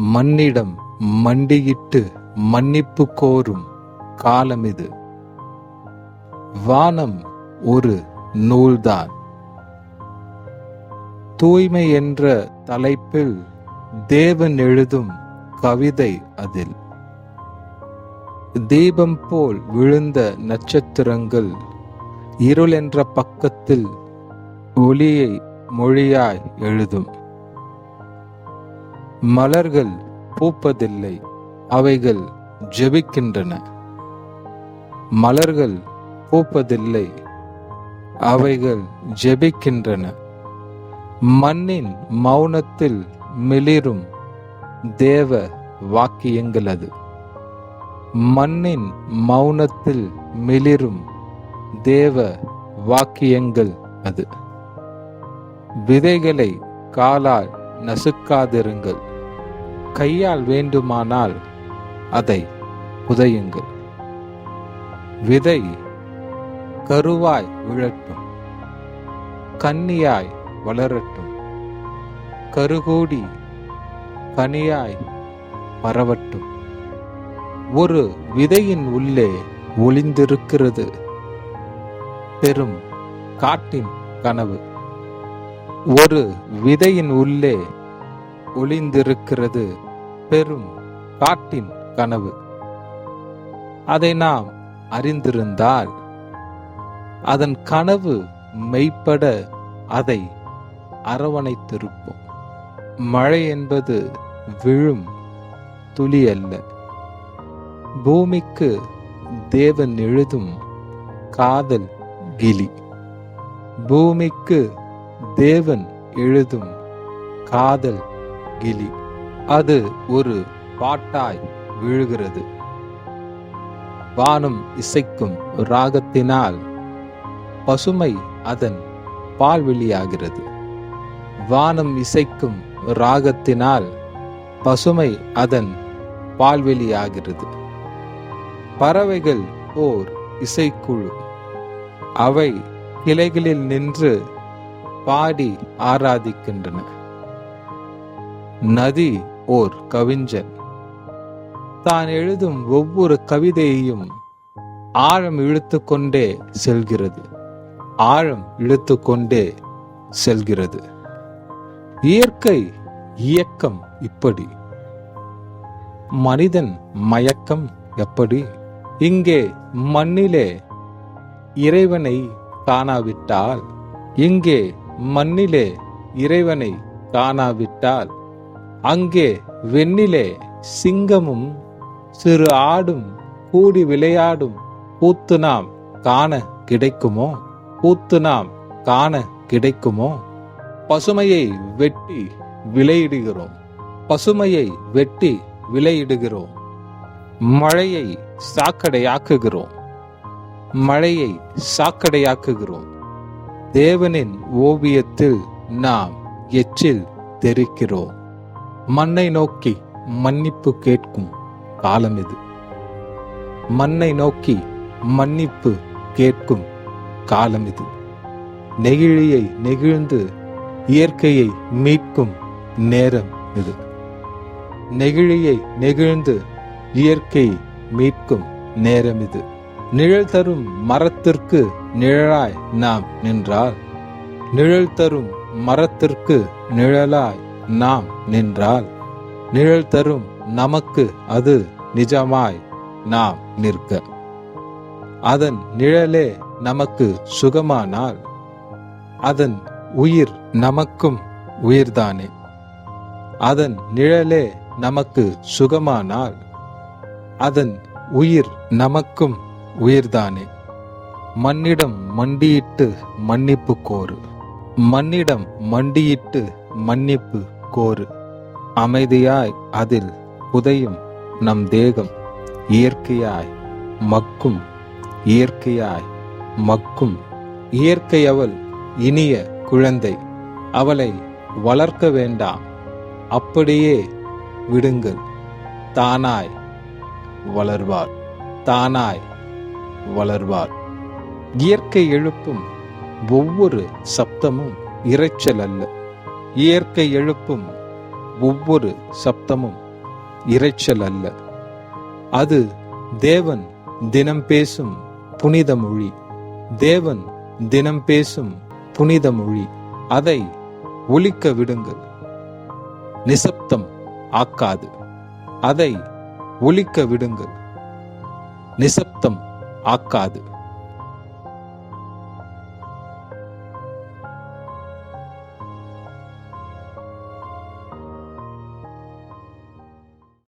மண்ணிடம் மண்டியிட்டு மன்னிப்பு கோரும் காலம் இது. வானம் ஒரு நூல்தான். தூய்மை என்ற தலைப்பில் தேவன் எழுதும் கவிதை அதில். தீபம் போல் விழுந்த நட்சத்திரங்கள் இருள் என்ற பக்கத்தில் ஒளியை மொழியாய் எழுதும். மலர்கள் பூப்பதில்லை அவைகள் ஜெபிக்கின்றன. மலர்கள் பூப்பதில்லை அவைகள் ஜெபிக்கின்றன. மண்ணின் மௌனத்தில் மிளிரும் தேவ வாக்கியங்கள் அது மண்ணின் மௌனத்தில் மிளிரும் தேவ வாக்கியங்கள் அது. விதைகளை காலால் நசுக்காதிருங்கள். கையால் வேண்டுமானால் அதை புதையுங்கள். விதை கருவாய் விழட்டும். கன்னியாய் வளரட்டும். கருகூடி கனியாய் பரவட்டும். ஒரு விதையின் உள்ளே ஒளிந்திருக்கிறது. பெரும் காட்டின் கனவு. ஒரு விதையின் உள்ளே ஒளிந்திருக்கிறது. பெரும் காட்டின் கனவு. அதை நாம் அறிந்திருந்தால் அதன் கனவு மெய்ப்பட அதை அரவணைத்திருப்போம். மழை என்பது விழும் துளி அல்ல. பூமிக்கு தேவன் எழுதும் காதல் கிளி. பூமிக்கு தேவன் எழுதும் காதல் கிளி. அது ஒரு பாட்டாய் விழுகிறது. வானம் இசைக்கும் ராகத்தினால் பசுமை அதன் பால்வெளியாகிறது. வானம் இசைக்கும் ராகத்தினால் பசுமை அதன் பால்வெளியாகிறது. பறவைகள் ஓர் இசைக்குழு. அவை கிளைகளில் நின்று பாடி ஆராதிக்கின்றன. நதி ஓர் கவிஞன். தான் எழுதும் ஒவ்வொரு கவிதையையும் ஆழம் இழுத்துக்கொண்டே செல்கிறது. ஆழம் இழுத்துக்கொண்டே செல்கிறது. இயற்கை இயக்கம் இப்படி. மனிதன் மயக்கம் எப்படி? இங்கே மண்ணிலே இறைவனை காணாவிட்டால் இங்கே மண்ணிலே இறைவனை காணாவிட்டால் அங்கே வெண்ணிலே சிங்கமும் சிறு ஆடும் கூடி விளையாடும் கூத்து நாம் காண கிடைக்குமோ? கூத்து நாம் காண கிடைக்குமோ? பசுமையை வெட்டி விலையிடுகிறோம் பசுமையை வெட்டி விலையிடுகிறோம் மழையை சாக்கடையாக்குகிறோம். மழையை சாக்கடையாக்குகிறோம். தேவனின் ஓவியத்தில் நாம் எச்சில் தெரிக்கிறோம் மண்ணை நோக்கி மன்னிப்பு கேட்கும் காலம் இது. மண்ணை நோக்கி மன்னிப்பு கேட்கும் காலம் இது. நெகிழியை நெகிழ்ந்து இயற்கையை மீட்கும் நேரம் இது. நெகிழியை நெகிழ்ந்து இயற்கை மீட்கும் நேரம் இது. நிழல் தரும் மரத்திற்கு நிழலாய் நாம் நின்றால் நிழல் தரும் மரத்திற்கு நிழலாய் நாம் நின்றால் நிழல் தரும் நமக்கு அது நிஜமாய் நாம் நிற்க. அதன் நிழலே நமக்கு சுகமானால் அதன் உயிர் நமக்கும் உயிர்தானே. அதன் நிழலே நமக்கு சுகமானால் அதன் உயிர் நமக்கும் உயிர்தானே. மண்ணிடம் மண்டியிட்டு மன்னிப்பு கோரு. மண்ணிடம் மண்டியிட்டு மன்னிப்பு கோரு. அமைதியாய் அதில் புதையும் நம் தேகம். இயற்கையாய் மக்கும் இயற்கையாய் மக்கும். இயற்கை அவள் இனிய குழந்தை அவளை வளர்க்க வேண்டாம். அப்படியே விடுங்கள் தானாய் வளர்வார் தானாய் வளர்வார் இயற்கை எழுப்பும் ஒவ்வொரு சப்தமும் இரைச்சல் அல்ல. இயற்கை எழுப்பும் ஒவ்வொரு சப்தமும் இரைச்சல் அல்ல. அது தேவன் தினம் பேசும் புனித மொழி. தேவன் தினம் பேசும் புனித மொழி. அதை ஒலிக்க விடுங்கள். நிசப்தம் ஆக்காது. அதை ஒலிக்க விடுங்கள். நிசப்தம் ஆக்காது.